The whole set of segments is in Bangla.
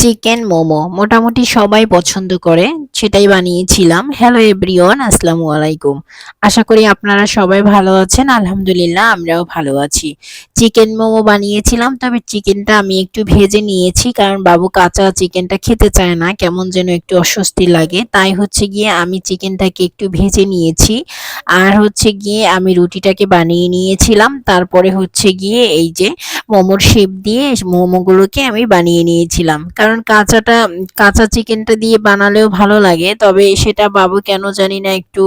চিকেন মোমো মোটামুটি সবাই পছন্দ করে, সেটাই বানিয়েছিলাম। হ্যালো এভরিওয়ান আসসালামু আলাইকুম। আশা করি আপনারা সবাই ভালো আছেন, আলহামদুলিল্লাহ আমরাও ভালো আছি। চিকেন মোমো বানিয়েছিলাম, তবে চিকেনটা আমি একটু ভেজে নিয়েছি, কারণ বাবু কাঁচা চিকেনটা খেতে চায় না, কেমন যেন একটু অস্বস্তি লাগে। তাই হচ্ছে গিয়ে আমি চিকেনটাকে একটু ভেজে নিয়েছি, আর হচ্ছে গিয়ে আমি রুটিটাকে বানিয়ে নিয়েছিলাম। তারপরে হচ্ছে গিয়ে এই যে মোমোর শেপ দিয়ে মোমোগুলোকে আমি বানিয়ে নিয়েছিলাম। কারণ কাঁচাটা, কাঁচা চিকেনটা দিয়ে বানালেও ভালো লাগে। তবে সেটা বাবু কেন জানি না একটু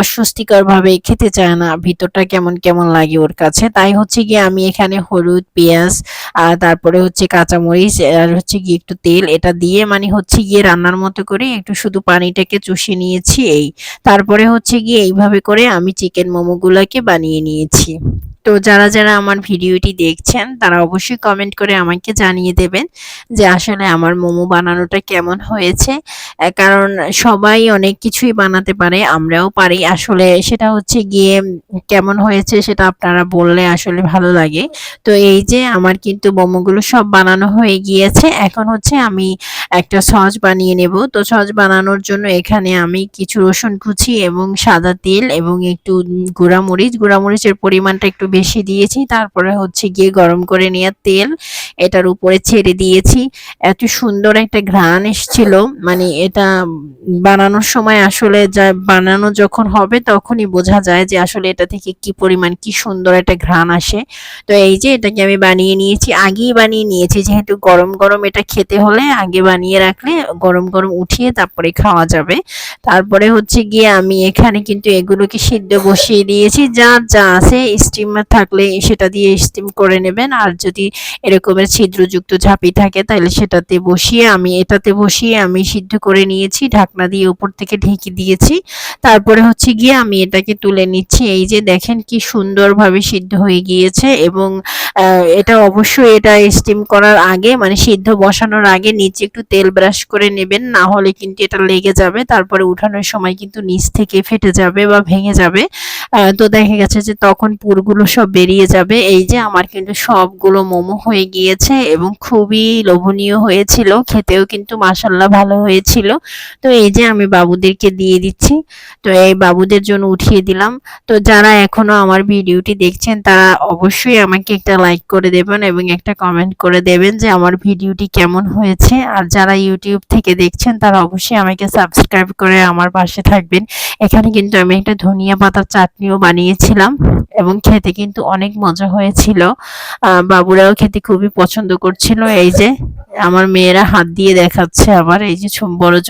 অস্বস্তিকর ভাবে খেতে চায় না। ভিতরটা কেমন কেমন লাগে ওর কাছে? তাই হচ্ছে গিয়ে আমি এখানে হলুদ, পেঁয়াজ আর তারপরে হচ্ছে কাঁচামরিচ, আর হচ্ছে গিয়ে একটু তেল, এটা দিয়ে মানে হচ্ছে গিয়ে রান্নার মতো করে একটু শুধু পানিটাকে চুষে নিয়েছি এই। তারপরে হচ্ছে গিয়ে এইভাবে করে আমি চিকেন মোমোগুলোকে বানিয়ে নিয়েছি। তো যারা যারা আমার ভিডিওটি দেখছেন, তারা অবশ্যই কমেন্ট করে আমাকে জানিয়ে দেবেন যে আসলে আমার মোমো বানানোটা কেমন হয়েছে। কারণ সবাই অনেক কিছুই বানাতে পারে, আমরাও পারি। আসলে সেটা হচ্ছে গিয়ে কেমন হয়েছে সেটা আপনারা বললে আসলে ভালো লাগে। তো এই যে আমার কিন্তু মোমোগুলো সব বানানো হয়ে গিয়েছে। এখন হচ্ছে আমি একটা সস বানিয়ে নেব। তো সস বানানোর জন্য এখানে আমি কিছু রসুন কুচি এবং সাদা তেল এবং একটু গুঁড়ামরিচ। গুঁড়ামরিচের পরিমাণটা একটু বেশি দিয়েছি, তারপরে হচ্ছে গিয়ে গরম করে নেওয়া তেল এটার উপরে ছেড়ে দিয়েছি। এত সুন্দর একটা ঘ্রাণ এসছিল মানে এটা বানানোর সময় আসলে যা বানানো যখন হবে তখনই বোঝা যায় যে আসলে এটা থেকে কি পরিমাণ, কি সুন্দর একটা ঘ্রাণ আসে। তো এই যে এটাকে আমি বানিয়ে নিয়েছি, আগেই বানিয়ে নিয়েছি, যেহেতু গরম গরম এটা খেতে হলে আগে বানিয়ে রাখলে গরম গরম উঠিয়ে তারপরে খাওয়া যাবে। তারপরে হচ্ছে গিয়ে আমি এখানে কিন্তু এগুলোকে সিদ্ধ বসিয়ে দিয়েছি, যা যা আছে স্টিমার থাকলে সেটা দিয়ে স্টিম করে নেবেন। আর যদি এরকমের ছিদ্রযুক্ত ঝাঁপি থাকে, তাহলে সেটাতে বসিয়ে আমি, এটাতে বসিয়ে আমি সিদ্ধ করে নিয়েছি, ঢাকনা দিয়ে উপর থেকে ঢেকে দিয়েছি। তারপরে হচ্ছে গিয়ে আমি এটাকে তুলে নিচ্ছি। এই যে দেখেন কি সুন্দরভাবে সিদ্ধ হয়ে গিয়েছে এবং এটা অবশ্যই এটা স্টিম করার আগে মানে সিদ্ধ বসানোর আগে নিচে একটু তেল ব্রাশ করে নেবেন, না হলে কিন্তু এটা লেগে যাবে। তারপরে উঠানোর সময় কিন্তু নিচ থেকে ফেটে যাবে বা ভেঙে যাবে। তো দেখা গেছে যে তখন পুরগুলো সব বেরিয়ে যাবে। এই যে আমার কিন্তু সবগুলো মোমো হয়ে গিয়েছে এবং খুবই লোভনীয় হয়েছিল। খেতেও কিন্তু মাসাল্লাহ ভালো হয়েছিল। তো এই যে আমি বাবুদেরকে দিয়ে দিচ্ছি। তো এই বাবুদের জন্য উঠিয়ে দিলাম। তো যারা এখনও আমার ভিডিওটি দেখছেন, তারা অবশ্যই আমাকে একটা লাইক করে দেবেন এবং একটা কমেন্ট করে দেবেন যে আমার ভিডিওটি কেমন হয়েছে। আর যারা ইউটিউব থেকে দেখছেন, তারা অবশ্যই আমাকে সাবস্ক্রাইব করে আমার পাশে থাকবেন। এখানে কিন্তু আমি একটা ধনিয়া পাতার চাটনিও বানিয়েছিলাম এবং খেতে কিন্তু অনেক মজা হয়েছিল। বাবুরাও খেতে খুবই পছন্দ করছিল। এই যে আমার মেয়েরা হাত দিয়ে দেখাচ্ছে আবার, এই যে বড়